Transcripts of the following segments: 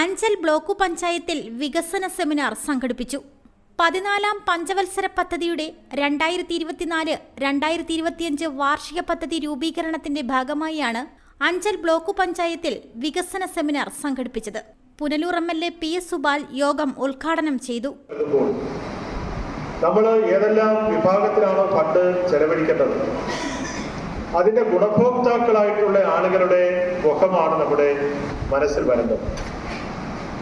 Anchal block പഞ്ചായത്തിൽ വികസന seminar സംഘടിപ്പിച്ചു. പതിനാലാം പഞ്ചവത്സര പദ്ധതിയുടെ രണ്ടായിരത്തി ഇരുപത്തിനാല് രണ്ടായിരത്തി ഇരുപത്തിയഞ്ച് വാർഷിക പദ്ധതി രൂപീകരണത്തിന്റെ ഭാഗമായാണ് അഞ്ചൽ ബ്ലോക്ക് പഞ്ചായത്തിൽ വികസന സെമിനാർ സംഘടിപ്പിച്ചത്. Punalur M L A P S Subal യോഗം ഉദ്ഘാടനം ചെയ്തു. നമ്മൾ ഏതെല്ലാം വിഭാഗത്തിലാണോ ഫണ്ട് ചെലവഴിക്കേണ്ടത്? അതിന്റെ ഗുണഭോക്താക്കളായിട്ടുള്ള ആളുകളുടെ മുഖമാണ് നമ്മുടെ മനസ്സിൽ വരുന്നത്.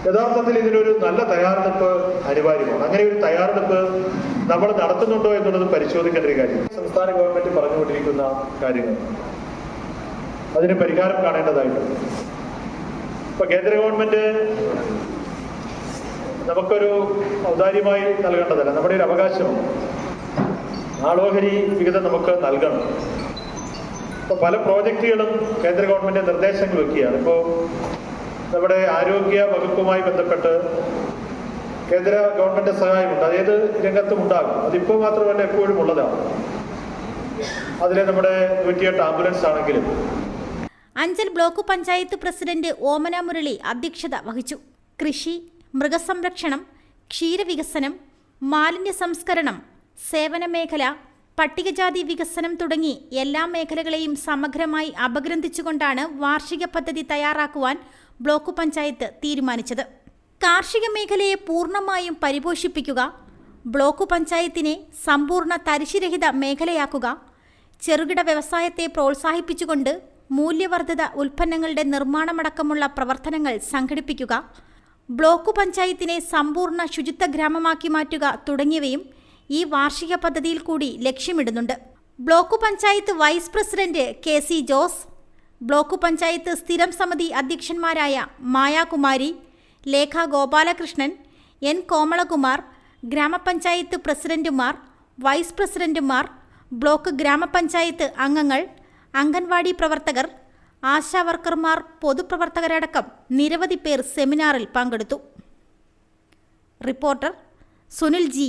യഥാർത്ഥത്തിൽ ഇതിനൊരു നല്ല തയ്യാറെടുപ്പ് അനിവാര്യമാണ്. അങ്ങനെ ഒരു തയ്യാറെടുപ്പ് നമ്മൾ നടത്തുന്നുണ്ടോ എന്നുള്ളത് പരിശോധിക്കേണ്ട ഒരു കാര്യം. സംസ്ഥാന ഗവൺമെന്റ് പറഞ്ഞുകൊണ്ടിരിക്കുന്ന കാര്യങ്ങൾ. അതിന് പരിഹാരം കാണേണ്ടതായിട്ടുണ്ട് ഇപ്പൊ കേന്ദ്ര ഗവൺമെന്റ് നമുക്കൊരു ഔദാര്യമായി നൽകേണ്ടതല്ല. നമ്മുടെ ഒരു അവകാശമാണ് ആളോഹരി വിഹിതം നമുക്ക് നൽകണം. ഇപ്പൊ പല പ്രോജക്റ്റുകളും കേന്ദ്ര ഗവൺമെന്റ് നിർദ്ദേശങ്ങൾ വെക്കുകയാണ്. ഇപ്പോൾ നമ്മുടെ ആരോഗ്യ വകുപ്പുമായി ബന്ധപ്പെട്ട് കേന്ദ്ര ഗവൺമെന്റ് സഹായമുണ്ട്. അതേത് രംഗത്തും ഉണ്ടാകും. അതിപ്പോൾ മാത്രമല്ല എപ്പോഴും ഉള്ളതാണ്. അതിലെ നമ്മുടെ നൂറ്റിയെട്ട് ആംബുലൻസ് ആണെങ്കിലും. അഞ്ചൽ ബ്ലോക്ക് പഞ്ചായത്ത് പ്രസിഡന്റ് ഓമന മുരളി അധ്യക്ഷത വഹിച്ചു. കൃഷി മൃഗസംരക്ഷണം ക്ഷീരവികസനം മാലിന്യ സംസ്കരണം സേവന മേഖല പട്ടികജാതി വികസനം തുടങ്ങി എല്ലാ മേഖലകളെയും സമഗ്രമായി അപഗ്രന്ഥിച്ചുകൊണ്ടാണ് വാർഷിക പദ്ധതി തയ്യാറാക്കുവാൻ ബ്ലോക്ക് പഞ്ചായത്ത് തീരുമാനിച്ചത്. കാർഷിക മേഖലയെ പൂർണമായും പരിപോഷിപ്പിക്കുക ബ്ലോക്ക് പഞ്ചായത്തിനെ സമ്പൂർണ തരിശുരഹിത മേഖലയാക്കുക ചെറുകിട വ്യവസായത്തെ പ്രോത്സാഹിപ്പിച്ചുകൊണ്ട് മൂല്യവർദ്ധിത ഉൽപ്പന്നങ്ങളുടെ നിർമ്മാണമടക്കമുള്ള പ്രവർത്തനങ്ങൾ സംഘടിപ്പിക്കുക ബ്ലോക്ക് പഞ്ചായത്തിനെ സമ്പൂർണ ശുചിത്വ ഗ്രാമമാക്കി മാറ്റുക തുടങ്ങിയവയും ഈ വാർഷിക പദ്ധതിയിൽ കൂടി ലക്ഷ്യമിടുന്നുണ്ട്. Block panchayat vice president K C Jose block panchayat സ്ഥിരം സമിതി അധ്യക്ഷന്മാരായ മായാകുമാരി ലേഖ ഗോപാലകൃഷ്ണൻ എൻ കോമളകുമാർ ഗ്രാമപഞ്ചായത്ത് പ്രസിഡന്റുമാർ വൈസ് പ്രസിഡന്റുമാർ ബ്ലോക്ക് ഗ്രാമപഞ്ചായത്ത് അംഗങ്ങൾ അംഗൻവാടി പ്രവർത്തകർ ആശാവർക്കർമാർ പൊതുപ്രവർത്തകരടക്കം നിരവധി പേർ സെമിനാറിൽ പങ്കെടുത്തു. Reporter Sunil G